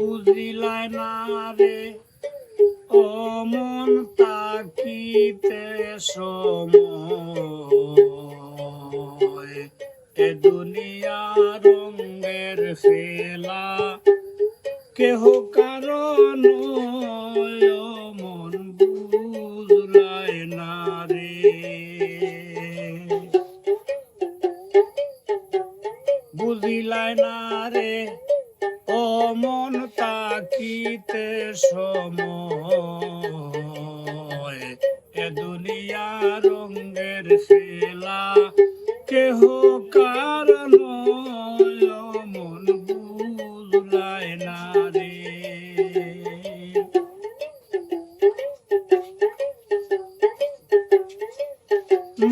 বুঝিলাই না রে। ও মন তাকিতে সময়। এ দুনিয়া রঙের ফেলা। কেহ কারণ মন বুঝলাই না রে। বুঝিলাই না রে, ও তাকিতে সময়। এ দুনিয়া রঙের ফেলা কেহ কারণ মন বুঝলাই না রে।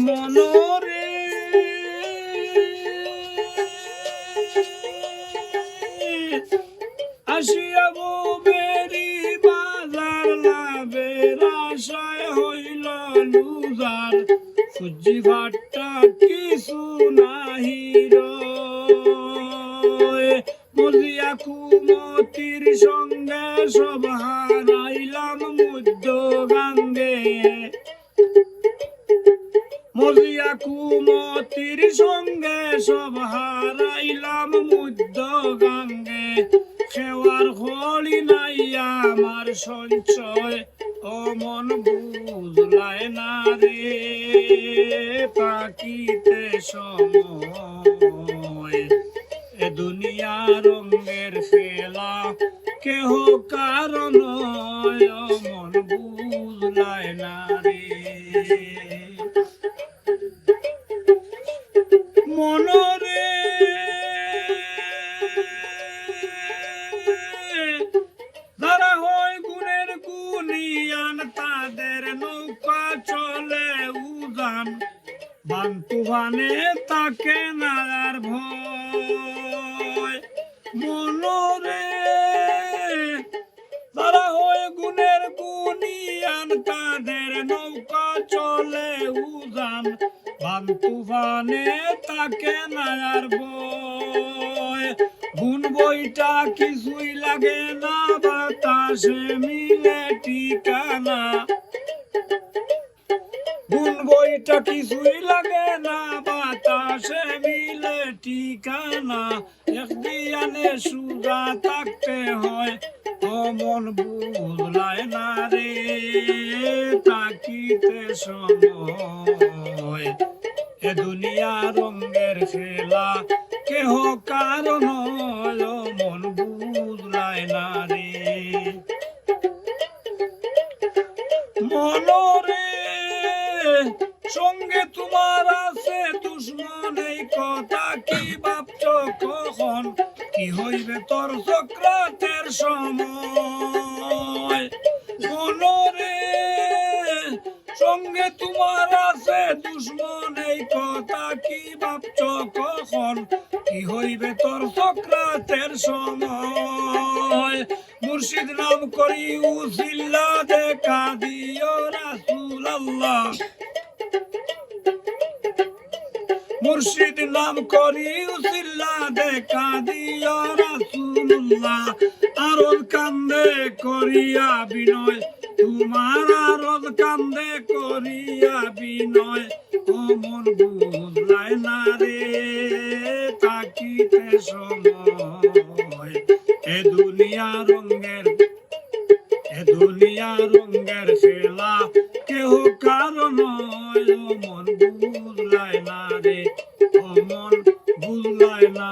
মনরে লাভের আশায় হইল লুজার ফুজি ভাট্টা কিছু নাহি মজিয়া কুমতির সঙ্গে সব হারাইলাম মধ্য গাঙ্গে মজিয়া কুমতির সঙ্গে সব হারাইলাম মধ্য গাঙ্গে খেওয়ার হলি নাই আমার সঞ্চয়, ও মন বুঝলাই না রে। পাকিতে সময়, এ দুনিয়া রঙের ফেলা কেহ কারণ মন বুঝলাই না রে। মনরে যারা হয় গুণের গুণিয়ান তাদের নৌকা চলে উদান বান্তুবানে তাকে নার ভয়। মনরে তারা হয় গুণের গুণিয়ান, তাদের নৌকা চলে উদান বান তুফানে তাকে নায়ার বয় গুণ বইটা কিছুই লাগে না, বাতাসে মিলে ঠিকানা। গুণ বইটা কিছুই লাগে না, বাতাসে মিলে ঠিকানা। একদিয়ানে সুদা থাকতে হয় ও মন বুঝলায় না রে, তাকিতে সময়। এ দুনিয়া রঙের খেলা, কেহ কারণ মন বুঝলায় না রে। মনরে সঙ্গে তোমার আছে দুশ্মন, এই কথা কি ভাবছ কখন? কি হইবে তোর চক্রাতের সময়? মনরে সঙ্গে তোমার আছে দুশ্মন, এই কথা কি ভাবছ কখন? কি হইবে তোর চক্রাতের সময়? মুর্শিদ নাম করি উসিল্লা দেখা দিও রাসুল আল্লাহ মুর্শিদ নাম করি উসিল্লা দেখা দিও রাসুল্লাহ আরল কান্দে করিয়া বিনয়। তোমার আরল কান্দে করিয়া বিনয়, ও মন বুঝলাই না রে, তাকিতে সময়। এ দুনিয়া রঙের, এ দুনিয়া রঙের খেলা, কেহ কারণ ও মন বুঝলাই না রে, ও মন বুঝলাই না।